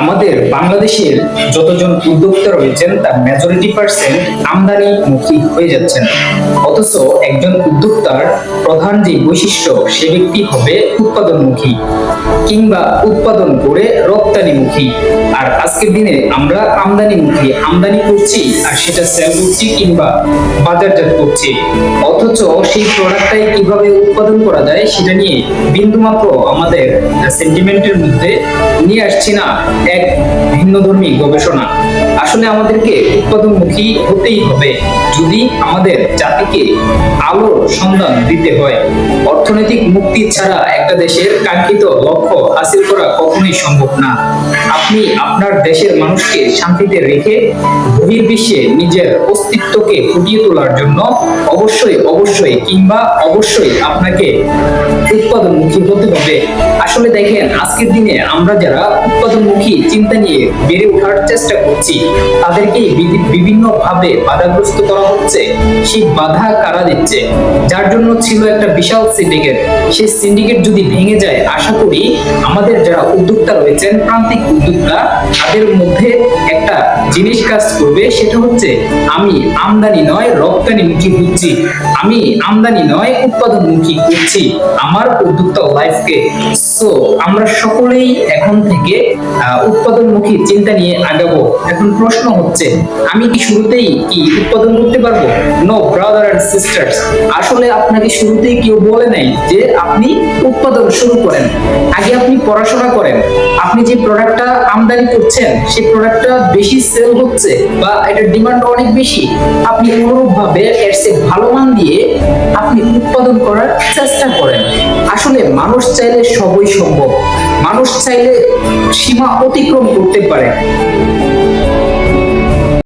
আমাদের বাংলাদেশের যতজন উদ্যোক্তা রয়েছেন, তার মেজরিটি পার্সেন্ট আমদানি মুখী হয়ে যাচ্ছেন। অথচ একজন উদ্যোক্তার প্রধান যে বৈশিষ্ট্য, সে ব্যক্তি হবে উৎপাদনমুখী কিংবা উৎপাদন করে রপ্তানিমুখী। আর আজকের দিনে আমরা আমদানিমুখী, আমদানি করছি আর সেটা সেল করছি কিংবা বাজারজাত করছি। অথচ সেই প্রোডাক্টটাই কীভাবে উৎপাদন করা যায়, সেটা নিয়ে বিন্দুমাত্র আমাদের সেন্টিমেন্টের মধ্যে নিয়ে আসছি না। এক ভিন্নধর্মী গবেষণা। আসলে আমাদেরকে উৎপাদনমুখী হতেই হবে। যদি আমাদের জাতিকে আলোর সন্ধান দিতে হয়, অর্থনৈতিক মুক্তি ছাড়া একটা দেশের কাঙ্ক্ষিত লক্ষ্য হাসিল করা কখনোই সম্ভব না। আপনি আপনার দেশের মানুষকে শান্তিতে রেখে বহির্বিশ্বে নিজের অস্তিত্বকে ফুটিয়ে তোলার জন্য অবশ্যই অবশ্যই কিংবা অবশ্যই আপনাকে উৎপাদনমুখী হতে হবে। আসলে দেখেন, আজকের দিনে আমরা যারা উৎপাদনমুখী চিন্তা নিয়ে বেড়ে ওঠার চেষ্টা করছি তাদেরকে বিভিন্ন ভাবে বাধাগ্রস্ত করা হচ্ছে। সেই বাধা কারা দিচ্ছে? যার জন্য ছিল একটা বিশাল সিন্ডিকেট সেই সিন্ডিকেট যদি ভেঙে যায়, আশা করি আমাদের যারা উদ্যোক্তা রয়েছেন, প্রান্তিক উদ্যোক্তা, তাদের মধ্যে একটা জিনিস কাজ করবে, সেটা হচ্ছে আমি আমদানি নয়, রপ্তানিমুখী হচ্ছি। আমি আমদানি নয় উৎপাদনমুখী করছি, আমার উদ্যোক্তা লাইফকে সো আমরা সকলেই এখন থেকে উৎপাদনমুখী চিন্তা নিয়ে আগাবো। এখন প্রশ্ন হচ্ছে, আমি কি শুরুতেই কি উৎপাদন করতে পারব? নো ব্রাদার এন্ড সিস্টার্স আসলে আপনাকে শুরুতেই কেউ বলে নাই যে আপনি উৎপাদন শুরু করেন। আগে আপনি পড়াশোনা করেন। আপনি যে প্রোডাক্টটা আমদানি করছেন, সেই প্রোডাক্টটা বেশি সেল হচ্ছে বা এটার ডিমান্ড অনেক বেশি। আপনি অনুরূপভাবে এর চেয়ে ভালো মান দিয়ে আপনি উৎপাদন করার চেষ্টা করেন। আসলে মানুষ চাইলে সবই সম্ভব। মানুষ চাইলে সীমা অতিক্রম করতে পারে।